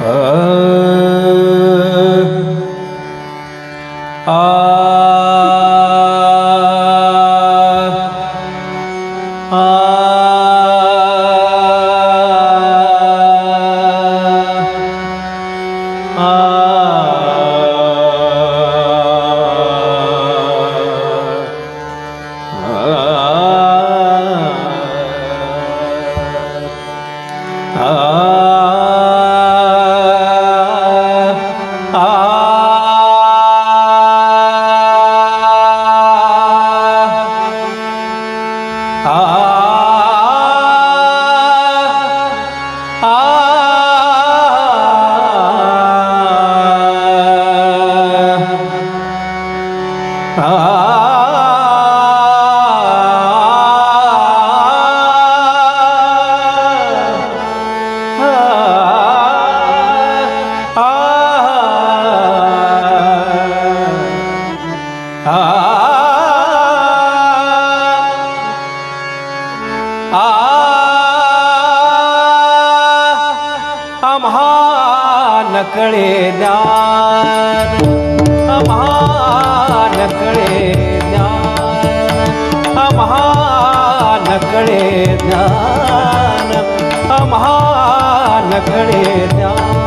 आम्हा नकळे ज्ञान आम्हा नकळे ज्ञान आम्हा नकळे ज्ञान आम्हा नकळे ज्ञान आम्हा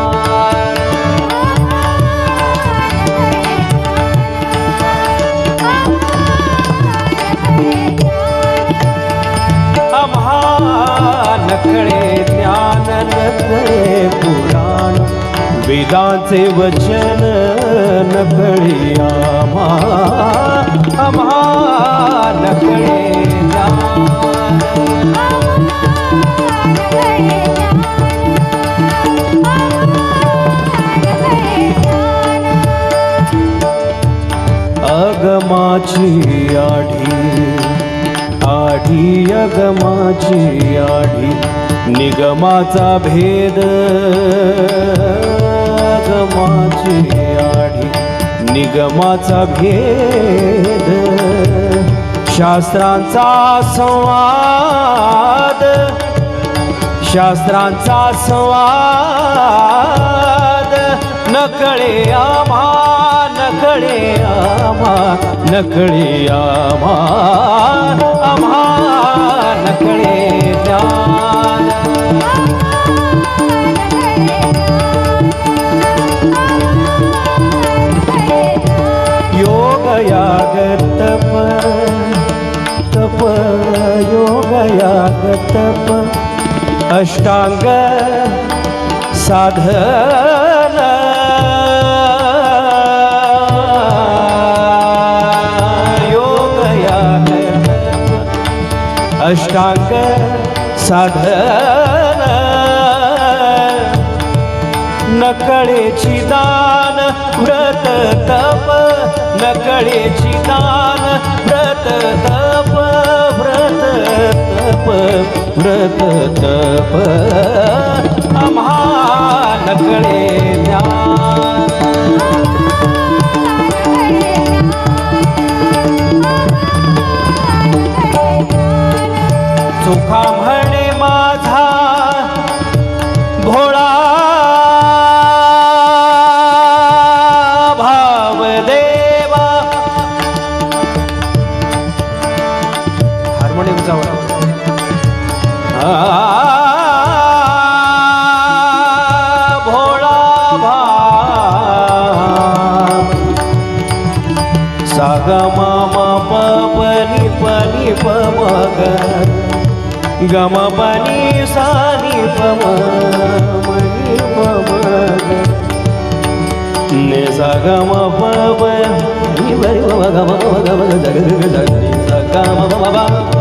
रे पुराण. वेदाचे वचन नकळे आम्हा आम्हा नकळे अगमाची आढी आढी अगमाची आढी. निगमाचा भेद गमाची आढी. निगमाचा भेद शास्त्रांचा संवाद. शास्त्रांचा संवाद. नकळे आम्हा नकळे आम्हा नकळे आम्हा आम्हा नकळे योगयागतप तप योगयागतप योग अष्टांग साधन योग याग अष्टांग साधन। नकळेची दान व्रत तप. नकळेची दान व्रत तप व्रत तप व्रत तप. हार्मोनियम जवळ भोळा भाव सागा मामा पनी पमग. गम पनी सानी पम मनी पमग. ने सा गम पप नि बरी ग गम गम गम जग जग जग नि सा गम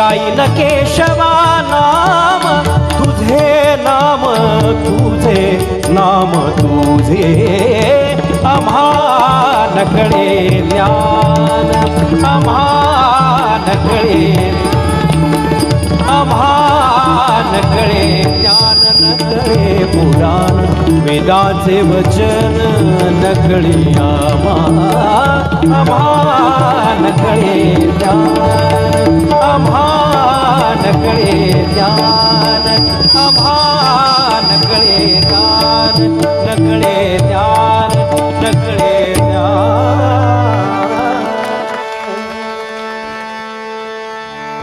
गाईन केशवा नाम तुझे नाम तुझे नाम तुझे अमानकडे नकळे ज्ञान अमान नकळे अमान नकळे ज्ञान नकळे पुराण वेदाचे वचन नकळी आम्हा आम्हा नकळे ज्ञान आम्हा नकळे ज्ञान आम्हा नकळे ज्ञान नकळे